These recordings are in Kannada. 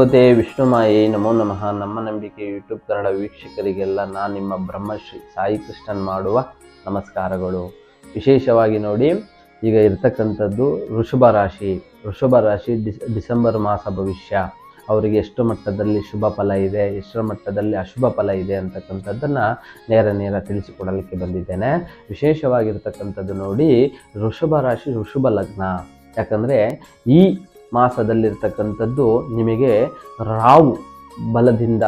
ಭಗವತೆ ವಿಷ್ಣುಮಾಯೇ ನಮೋ ನಮಃ. ನಮ್ಮ ನಂಬಿಕೆ ಯೂಟ್ಯೂಬ್ ಕನ್ನಡ ವೀಕ್ಷಕರಿಗೆಲ್ಲ ನಾನು ನಿಮ್ಮ ಬ್ರಹ್ಮಶ್ರೀ ಸಾಯಿ ಕೃಷ್ಣನ್ ಮಾಡುವ ನಮಸ್ಕಾರಗಳು. ವಿಶೇಷವಾಗಿ ನೋಡಿ, ಈಗ ಇರ್ತಕ್ಕಂಥದ್ದು ಋಷಭ ರಾಶಿ. ಋಷಭ ರಾಶಿ ಡಿಸ್, ಡಿಸೆಂಬರ್ ಮಾಸ ಭವಿಷ್ಯ. ಅವರಿಗೆ ಎಷ್ಟು ಮಟ್ಟದಲ್ಲಿ ಶುಭ ಫಲ ಇದೆ, ಎಷ್ಟರ ಮಟ್ಟದಲ್ಲಿ ಅಶುಭ ಫಲ ಇದೆ ಅಂತಕ್ಕಂಥದ್ದನ್ನು ನೇರ ನೇರ ತಿಳಿಸಿಕೊಡಲಿಕ್ಕೆ ಬಂದಿದ್ದೇನೆ. ವಿಶೇಷವಾಗಿರ್ತಕ್ಕಂಥದ್ದು ನೋಡಿ, ವೃಷಭ ರಾಶಿ ಋಷಭ ಲಗ್ನ. ಯಾಕಂದರೆ ಈ ಮಾಸದಲ್ಲಿರ್ತಕ್ಕಂಥದ್ದು ನಿಮಗೆ ರಾವು ಬಲದಿಂದ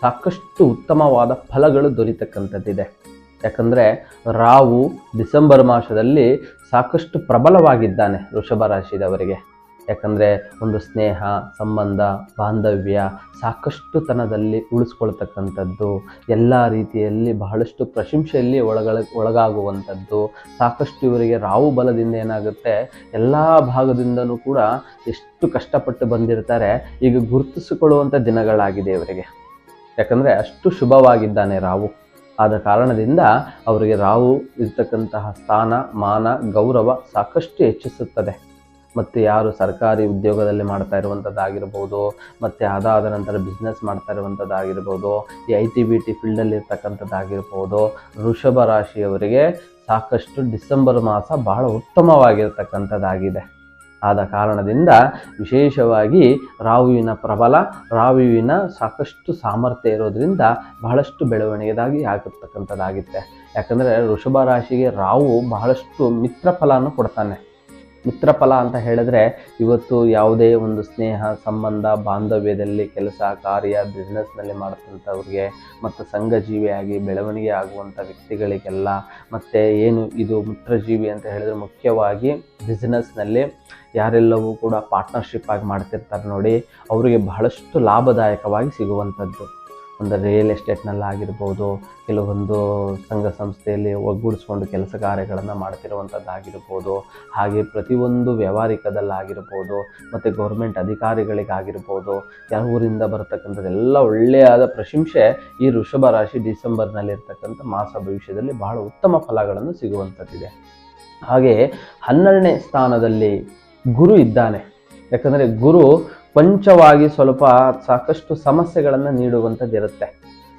ಸಾಕಷ್ಟು ಉತ್ತಮವಾದ ಫಲಗಳು ದೊರೀತಕ್ಕಂಥದ್ದಿದೆ. ಯಾಕಂದರೆ ರಾವು ಡಿಸೆಂಬರ್ ಮಾಸದಲ್ಲಿ ಸಾಕಷ್ಟು ಪ್ರಬಲವಾಗಿದ್ದಾನೆ ವೃಷಭ ರಾಶಿದವರಿಗೆ. ಯಾಕಂದರೆ ಒಂದು ಸ್ನೇಹ, ಸಂಬಂಧ, ಬಾಂಧವ್ಯ ಸಾಕಷ್ಟು ತನದಲ್ಲಿ ಉಳಿಸ್ಕೊಳ್ತಕ್ಕಂಥದ್ದು, ಎಲ್ಲ ರೀತಿಯಲ್ಲಿ ಬಹಳಷ್ಟು ಪ್ರಶಂಸೆಯಲ್ಲಿ ಒಳಗಳ, ಒಳಗಾಗುವಂಥದ್ದು, ಸಾಕಷ್ಟು ಇವರಿಗೆ ರಾವು ಬಲದಿಂದ ಏನಾಗುತ್ತೆ, ಎಲ್ಲ ಭಾಗದಿಂದನೂ ಕೂಡ ಎಷ್ಟು ಕಷ್ಟಪಟ್ಟು ಬಂದಿರ್ತಾರೆ, ಈಗ ಗುರುತಿಸಿಕೊಳ್ಳುವಂಥ ದಿನಗಳಾಗಿದೆ ಇವರಿಗೆ. ಯಾಕಂದರೆ ಅಷ್ಟು ಶುಭವಾಗಿದ್ದಾನೆ ರಾವು. ಆದ ಕಾರಣದಿಂದ ಅವರಿಗೆ ರಾವು ಇರ್ತಕ್ಕಂತಹ ಸ್ಥಾನ, ಮಾನ, ಗೌರವ ಸಾಕಷ್ಟು ಹೆಚ್ಚಿಸುತ್ತದೆ. ಮತ್ತು ಯಾರು ಸರ್ಕಾರಿ ಉದ್ಯೋಗದಲ್ಲಿ ಮಾಡ್ತಾ ಇರುವಂಥದ್ದಾಗಿರ್ಬೋದು, ಮತ್ತು ಅದಾದ ನಂತರ ಬಿಸ್ನೆಸ್ ಮಾಡ್ತಾ ಇರುವಂಥದ್ದಾಗಿರ್ಬೋದು, ಈ ಐ ಟಿ ಬಿ ಟಿ ಫೀಲ್ಡಲ್ಲಿ ಇರ್ತಕ್ಕಂಥದ್ದಾಗಿರ್ಬೋದು, ವೃಷಭ ರಾಶಿಯವರಿಗೆ ಸಾಕಷ್ಟು ಡಿಸೆಂಬರ್ ಮಾಸ ಬಹಳ ಉತ್ತಮವಾಗಿರ್ತಕ್ಕಂಥದ್ದಾಗಿದೆ. ಆದ ಕಾರಣದಿಂದ ವಿಶೇಷವಾಗಿ ರಾಹುವಿನ ಪ್ರಬಲ, ರಾಹುವಿನ ಸಾಕಷ್ಟು ಸಾಮರ್ಥ್ಯ ಇರೋದ್ರಿಂದ ಬಹಳಷ್ಟು ಬೆಳವಣಿಗೆದಾಗಿ ಆಗಿರ್ತಕ್ಕಂಥದ್ದಾಗಿತ್ತೆ. ಯಾಕಂದರೆ ವೃಷಭ ರಾಶಿಗೆ ರಾವು ಬಹಳಷ್ಟು ಮಿತ್ರ ಫಲವನ್ನು ಕೊಡ್ತಾನೆ. ಮಿತ್ರ ಫಲ ಅಂತ ಹೇಳಿದ್ರೆ ಇವತ್ತು ಯಾವುದೇ ಒಂದು ಸ್ನೇಹ, ಸಂಬಂಧ, ಬಾಂಧವ್ಯದಲ್ಲಿ ಕೆಲಸ, ಕಾರ್ಯ ಬಿಸ್ನೆಸ್ನಲ್ಲಿ ಮಾಡ್ತಂಥವ್ರಿಗೆ ಮತ್ತು ಸಂಘಜೀವಿಯಾಗಿ ಬೆಳವಣಿಗೆ ಆಗುವಂಥ ವ್ಯಕ್ತಿಗಳಿಗೆಲ್ಲ ಮತ್ತು ಏನು ಇದು ಮಿತ್ರಜೀವಿ ಅಂತ ಹೇಳಿದ್ರೆ ಮುಖ್ಯವಾಗಿ ಬಿಸ್ನೆಸ್ನಲ್ಲಿ ಯಾರೆಲ್ಲವೂ ಕೂಡ ಪಾರ್ಟ್ನರ್ಶಿಪ್ ಆಗಿ ಮಾಡ್ತಿರ್ತಾರೆ ನೋಡಿ, ಅವರಿಗೆ ಬಹಳಷ್ಟು ಲಾಭದಾಯಕವಾಗಿ ಸಿಗುವಂಥದ್ದು. ಒಂದು ರಿಯಲ್ ಎಸ್ಟೇಟ್ನಲ್ಲಾಗಿರ್ಬೋದು ಕೆಲವೊಂದು ಸಂಘ ಸಂಸ್ಥೆಯಲ್ಲಿ ಒಗ್ಗೂಡಿಸ್ಕೊಂಡು ಕೆಲಸ ಕಾರ್ಯಗಳನ್ನು ಮಾಡ್ತಿರುವಂಥದ್ದಾಗಿರ್ಬೋದು ಹಾಗೆ ಪ್ರತಿಯೊಂದು ವ್ಯವಹಾರಿಕದಲ್ಲಾಗಿರ್ಬೋದು ಮತ್ತು ಗೌರ್ಮೆಂಟ್ ಅಧಿಕಾರಿಗಳಿಗಾಗಿರ್ಬೋದು ಊರಿಂದ ಬರತಕ್ಕಂಥದ್ದೆಲ್ಲ ಒಳ್ಳೆಯಾದ ಪ್ರಶಂಸೆ ಈ ವೃಷಭ ರಾಶಿ ಡಿಸೆಂಬರ್ನಲ್ಲಿರ್ತಕ್ಕಂಥ ಮಾಸ ಭವಿಷ್ಯದಲ್ಲಿ ಬಹಳ ಉತ್ತಮ ಫಲಗಳನ್ನು ಸಿಗುವಂಥದ್ದಿದೆ. ಹಾಗೆ ಹನ್ನೆರಡನೇ ಸ್ಥಾನದಲ್ಲಿ ಗುರು ಇದ್ದಾನೆ. ಯಾಕಂದರೆ ಗುರು ಕೊಂಚವಾಗಿ ಸ್ವಲ್ಪ ಸಾಕಷ್ಟು ಸಮಸ್ಯೆಗಳನ್ನು ನೀಡುವಂಥದ್ದಿರುತ್ತೆ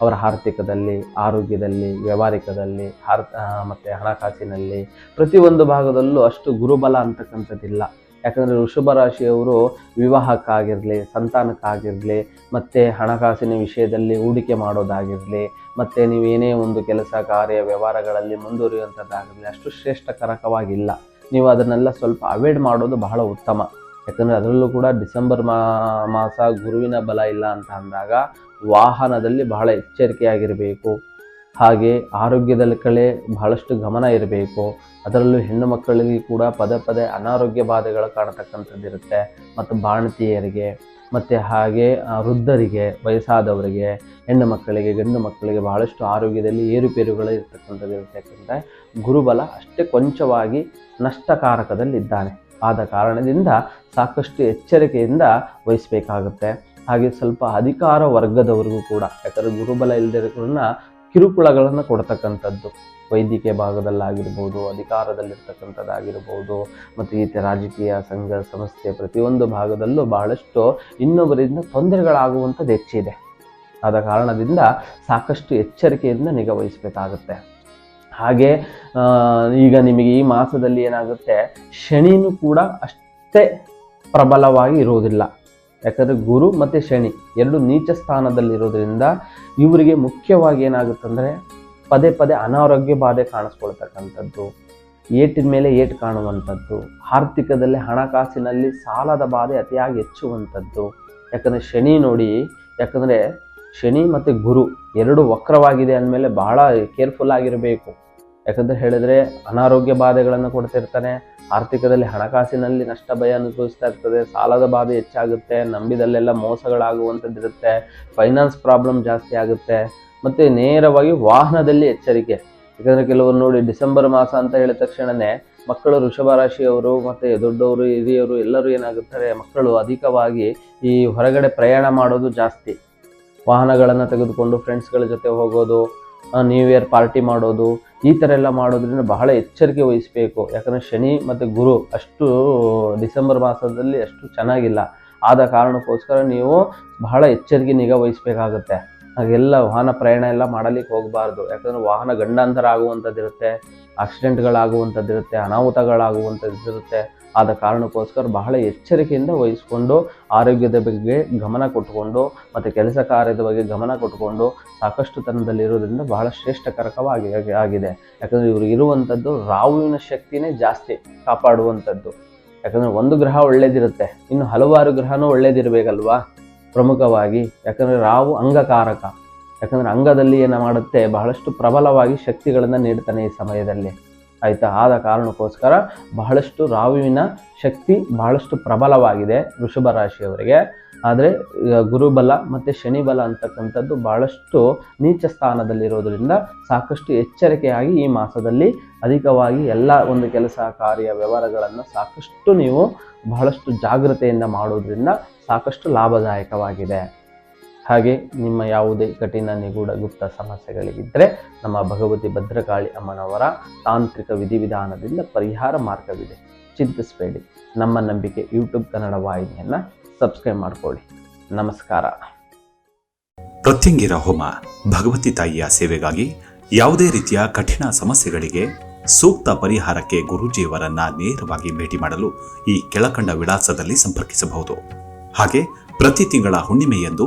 ಅವರ ಆರ್ಥಿಕದಲ್ಲಿ, ಆರೋಗ್ಯದಲ್ಲಿ, ವ್ಯವಹಾರಿಕದಲ್ಲಿ, ಆರ್ ಮತ್ತು ಹಣಕಾಸಿನಲ್ಲಿ ಪ್ರತಿಯೊಂದು ಭಾಗದಲ್ಲೂ ಅಷ್ಟು ಗುರುಬಲ ಅಂತಕ್ಕಂಥದ್ದಿಲ್ಲ. ಯಾಕಂದರೆ ವೃಷಭ ರಾಶಿಯವರು ವಿವಾಹಕ್ಕಾಗಿರಲಿ, ಸಂತಾನಕ್ಕಾಗಿರಲಿ, ಮತ್ತು ಹಣಕಾಸಿನ ವಿಷಯದಲ್ಲಿ ಹೂಡಿಕೆ ಮಾಡೋದಾಗಿರಲಿ, ಮತ್ತು ನೀವೇನೇ ಒಂದು ಕೆಲಸ, ಕಾರ್ಯ, ವ್ಯವಹಾರಗಳಲ್ಲಿ ಮುಂದುವರಿಯುವಂಥದ್ದಾಗಿರಲಿ, ಅಷ್ಟು ಶ್ರೇಷ್ಠಕರಕವಾಗಿಲ್ಲ. ನೀವು ಅದನ್ನೆಲ್ಲ ಸ್ವಲ್ಪ ಅವಾಯ್ಡ್ ಮಾಡೋದು ಬಹಳ ಉತ್ತಮ. ಯಾಕಂದರೆ ಅದರಲ್ಲೂ ಕೂಡ ಡಿಸೆಂಬರ್ ಮಾಸ ಗುರುವಿನ ಬಲ ಇಲ್ಲ ಅಂತ ಅಂದಾಗ ವಾಹನದಲ್ಲಿ ಬಹಳ ಎಚ್ಚರಿಕೆಯಾಗಿರಬೇಕು. ಹಾಗೆ ಆರೋಗ್ಯದಲ್ಲಿ ಕಳೆ ಬಹಳಷ್ಟು ಗಮನ ಇರಬೇಕು. ಅದರಲ್ಲೂ ಹೆಣ್ಣು ಮಕ್ಕಳಿಗೆ ಕೂಡ ಪದೇ ಪದೇ ಅನಾರೋಗ್ಯ ಬಾಧೆಗಳು ಕಾಣತಕ್ಕಂಥದ್ದಿರುತ್ತೆ ಮತ್ತು ಬಾಣತಿಯರಿಗೆ, ಮತ್ತು ಹಾಗೆ ವೃದ್ಧರಿಗೆ, ವಯಸ್ಸಾದವರಿಗೆ, ಹೆಣ್ಣು ಮಕ್ಕಳಿಗೆ, ಗಂಡು ಮಕ್ಕಳಿಗೆ ಬಹಳಷ್ಟು ಆರೋಗ್ಯದಲ್ಲಿ ಏರುಪೇರುಗಳು ಇರ್ತಕ್ಕಂಥದ್ದು ಯಾಕಂದರೆ ಗುರುಬಲ ಅಷ್ಟೇ ಕೊಂಚವಾಗಿ ನಷ್ಟಕಾರಕದಲ್ಲಿದ್ದಾನೆ. ಆದ ಕಾರಣದಿಂದ ಸಾಕಷ್ಟು ಎಚ್ಚರಿಕೆಯಿಂದ ವಹಿಸಬೇಕಾಗುತ್ತೆ. ಹಾಗೆ ಸ್ವಲ್ಪ ಅಧಿಕಾರ ವರ್ಗದವರಿಗೂ ಕೂಡ, ಯಾಕಂದರೆ ಗುರುಬಲ ಇಲ್ಲದಿರೋದನ್ನ ಕಿರುಕುಳಗಳನ್ನು ಕೊಡ್ತಕ್ಕಂಥದ್ದು. ವೈದ್ಯಕೀಯ ಭಾಗದಲ್ಲಾಗಿರ್ಬೋದು, ಅಧಿಕಾರದಲ್ಲಿರ್ತಕ್ಕಂಥದ್ದಾಗಿರ್ಬೋದು, ಮತ್ತು ಈ ರಾಜಕೀಯ ಸಂಘ ಸಂಸ್ಥೆ ಪ್ರತಿಯೊಂದು ಭಾಗದಲ್ಲೂ ಬಹಳಷ್ಟು ಇನ್ನೊಬ್ಬರಿಂದ ತೊಂದರೆಗಳಾಗುವಂಥದ್ದು ಹೆಚ್ಚಿದೆ. ಆದ ಕಾರಣದಿಂದ ಸಾಕಷ್ಟು ಎಚ್ಚರಿಕೆಯಿಂದ ನಿಗಾ ವಹಿಸಬೇಕಾಗುತ್ತೆ. ಹಾಗೆ ಈಗ ನಿಮಗೆ ಈ ಮಾಸದಲ್ಲಿ ಏನಾಗುತ್ತೆ, ಶನಿನೂ ಕೂಡ ಅಷ್ಟೇ ಪ್ರಬಲವಾಗಿ ಇರೋದಿಲ್ಲ ಯಾಕಂದರೆ ಗುರು ಮತ್ತು ಶನಿ ಎರಡು ನೀಚ ಸ್ಥಾನದಲ್ಲಿರೋದ್ರಿಂದ ಇವರಿಗೆ ಮುಖ್ಯವಾಗಿ ಏನಾಗುತ್ತಂದರೆ ಪದೇ ಪದೇ ಅನಾರೋಗ್ಯ ಬಾಧೆ ಕಾಣಿಸ್ಕೊಳ್ತಕ್ಕಂಥದ್ದು, ಏಟಿನ ಮೇಲೆ ಏಟು ಕಾಣುವಂಥದ್ದು, ಆರ್ಥಿಕದಲ್ಲಿ ಹಣಕಾಸಿನಲ್ಲಿ ಸಾಲದ ಬಾಧೆ ಅತಿಯಾಗಿ ಹೆಚ್ಚುವಂಥದ್ದು. ಯಾಕಂದರೆ ಶನಿ ನೋಡಿ, ಯಾಕಂದರೆ ಶನಿ ಮತ್ತು ಗುರು ಎರಡು ವಕ್ರವಾಗಿದೆ ಅಂದಮೇಲೆ ಬಹಳ ಕೇರ್ಫುಲ್ ಆಗಿರಬೇಕು. ಯಾಕಂದರೆ ಹೇಳಿದ್ರೆ ಅನಾರೋಗ್ಯ ಬಾಧೆಗಳನ್ನು ಕೊಡ್ತಿರ್ತಾನೆ, ಆರ್ಥಿಕದಲ್ಲಿ ಹಣಕಾಸಿನಲ್ಲಿ ನಷ್ಟ ಭಯ ಅನುಭವಿಸ್ತಾ ಇರ್ತದೆ, ಸಾಲದ ಬಾಧೆ ಹೆಚ್ಚಾಗುತ್ತೆ, ನಂಬಿದಲ್ಲೆಲ್ಲ ಮೋಸಗಳಾಗುವಂಥದ್ದಿರುತ್ತೆ ಫೈನಾನ್ಸ್ ಪ್ರಾಬ್ಲಮ್ ಜಾಸ್ತಿ ಆಗುತ್ತೆ, ಮತ್ತು ನೇರವಾಗಿ ವಾಹನದಲ್ಲಿ ಎಚ್ಚರಿಕೆ. ಯಾಕಂದರೆ ಕೆಲವರು ನೋಡಿ ಡಿಸೆಂಬರ್ ಮಾಸ ಅಂತ ಹೇಳಿದ ತಕ್ಷಣವೇ ಮಕ್ಕಳು ವೃಷಭ ರಾಶಿಯವರು ಮತ್ತು ದೊಡ್ಡವರು, ಹಿರಿಯರು ಎಲ್ಲರೂ ಏನಾಗುತ್ತಾರೆ, ಮಕ್ಕಳು ಅಧಿಕವಾಗಿ ಈ ಹೊರಗಡೆ ಪ್ರಯಾಣ ಮಾಡೋದು ಜಾಸ್ತಿ. ವಾಹನಗಳನ್ನು ತೆಗೆದುಕೊಂಡು ಫ್ರೆಂಡ್ಸ್ಗಳ ಜೊತೆ ಹೋಗೋದು ನ್ಯೂ ಇಯರ್ ಪಾರ್ಟಿ ಮಾಡೋದು ಈ ಥರ ಎಲ್ಲ ಮಾಡೋದ್ರಿಂದ ಬಹಳ ಎಚ್ಚರಿಕೆ ವಹಿಸಬೇಕು. ಯಾಕಂದರೆ ಶನಿ ಮತ್ತು ಗುರು ಅಷ್ಟು ಡಿಸೆಂಬರ್ ಮಾಸದಲ್ಲಿ ಅಷ್ಟು ಚೆನ್ನಾಗಿಲ್ಲ. ಆದ ಕಾರಣಕ್ಕೋಸ್ಕರ ನೀವು ಬಹಳ ಎಚ್ಚರಿಕೆ ನಿಗಾ ವಹಿಸ್ಬೇಕಾಗುತ್ತೆ. ಹಾಗೆಲ್ಲ ವಾಹನ ಪ್ರಯಾಣ ಎಲ್ಲ ಮಾಡಲಿಕ್ಕೆ ಹೋಗಬಾರ್ದು. ಯಾಕಂದರೆ ವಾಹನ ಗಂಡಾಂತರ ಆಗುವಂಥದ್ದು ಇರುತ್ತೆ ಆಕ್ಸಿಡೆಂಟ್ಗಳಾಗುವಂಥದ್ದು ಇರುತ್ತೆ ಅನಾಹುತಗಳಾಗುವಂಥದ್ದು ಇರುತ್ತೆ ಆದ ಕಾರಣಕ್ಕೋಸ್ಕರ ಬಹಳ ಎಚ್ಚರಿಕೆಯಿಂದ ವಹಿಸಿಕೊಂಡು, ಆರೋಗ್ಯದ ಬಗ್ಗೆ ಗಮನ ಕೊಟ್ಟುಕೊಂಡು, ಮತ್ತು ಕೆಲಸ ಕಾರ್ಯದ ಬಗ್ಗೆ ಗಮನ ಕೊಟ್ಟುಕೊಂಡು ಸಾಕಷ್ಟು ತನದಲ್ಲಿರೋದ್ರಿಂದ ಬಹಳ ಶ್ರೇಷ್ಠಕರಕವಾಗಿ ಆಗಿ- ಆಗಿದೆ. ಯಾಕಂದರೆ ಇವರು ಇರುವಂಥದ್ದು ರಾಹುವಿನ ಶಕ್ತಿನೇ ಜಾಸ್ತಿ ಕಾಪಾಡುವಂಥದ್ದು. ಯಾಕಂದರೆ ಒಂದು ಗ್ರಹ ಒಳ್ಳೇದಿರುತ್ತೆ, ಇನ್ನು ಹಲವಾರು ಗ್ರಹನೂ ಒಳ್ಳೇದಿರಬೇಕಲ್ವಾ? ಪ್ರಮುಖವಾಗಿ, ಯಾಕಂದರೆ ರಾವು ಅಂಗಕಾರಕ. ಯಾಕಂದರೆ ಅಂಗದಲ್ಲಿ ಏನು ಮಾಡುತ್ತೆ, ಬಹಳಷ್ಟು ಪ್ರಬಲವಾಗಿ ಶಕ್ತಿಗಳನ್ನು ನೀಡ್ತಾನೆ ಈ ಸಮಯದಲ್ಲಿ. ಆಯಿತಾ? ಆದ ಕಾರಣಕ್ಕೋಸ್ಕರ ಬಹಳಷ್ಟು ರಾಹುವಿನ ಶಕ್ತಿ ಬಹಳಷ್ಟು ಪ್ರಬಲವಾಗಿದೆ ವೃಷಭ ರಾಶಿಯವರಿಗೆ. ಆದರೆ ಗುರುಬಲ ಮತ್ತು ಶನಿಬಲ ಅಂತಕ್ಕಂಥದ್ದು ಬಹಳಷ್ಟು ನೀಚ ಸ್ಥಾನದಲ್ಲಿರೋದ್ರಿಂದ ಸಾಕಷ್ಟು ಎಚ್ಚರಿಕೆಯಾಗಿ ಈ ಮಾಸದಲ್ಲಿ ಅಧಿಕವಾಗಿ ಎಲ್ಲ ಒಂದು ಕೆಲಸ, ಕಾರ್ಯ, ವ್ಯವಹಾರಗಳನ್ನು ಸಾಕಷ್ಟು ನೀವು ಬಹಳಷ್ಟು ಜಾಗೃತೆಯಿಂದ ಮಾಡೋದ್ರಿಂದ ಸಾಕಷ್ಟು ಲಾಭದಾಯಕವಾಗಿದೆ. ಹಾಗೆ ನಿಮ್ಮ ಯಾವುದೇ ಕಠಿಣ ನಿಗೂಢ ಗುಪ್ತ ಸಮಸ್ಯೆಗಳಿಗಿದ್ದರೆ ನಮ್ಮ ಭಗವತಿ ಭದ್ರಕಾಳಿ ಅಮ್ಮನವರ ತಾಂತ್ರಿಕ ವಿಧಿವಿಧಾನದಿಂದ ಪರಿಹಾರ ಮಾರ್ಗವಿದೆ. ಚಿಂತಿಸಬೇಡಿ. ನಮ್ಮ ನಂಬಿಕೆ ಯೂಟ್ಯೂಬ್ ಕನ್ನಡ ವಾಹಿನಿಯನ್ನು ಸಬ್ಸ್ಕ್ರೈಬ್ ಮಾಡಿಕೊಳ್ಳಿ. ನಮಸ್ಕಾರ. ಪ್ರತ್ಯಂಗಿರ ಹೋಮ ಭಗವತಿ ತಾಯಿಯ ಸೇವೆಗಾಗಿ ಯಾವುದೇ ರೀತಿಯ ಕಠಿಣ ಸಮಸ್ಯೆಗಳಿಗೆ ಸೂಕ್ತ ಪರಿಹಾರಕ್ಕೆ ಗುರೂಜಿಯವರನ್ನ ನೇರವಾಗಿ ಭೇಟಿ ಮಾಡಲು ಈ ಕೆಳಕಂಡ ವಿಳಾಸದಲ್ಲಿ ಸಂಪರ್ಕಿಸಬಹುದು. ಹಾಗೆ ಪ್ರತಿ ತಿಂಗಳ ಹುಣ್ಣಿಮೆಯಂದು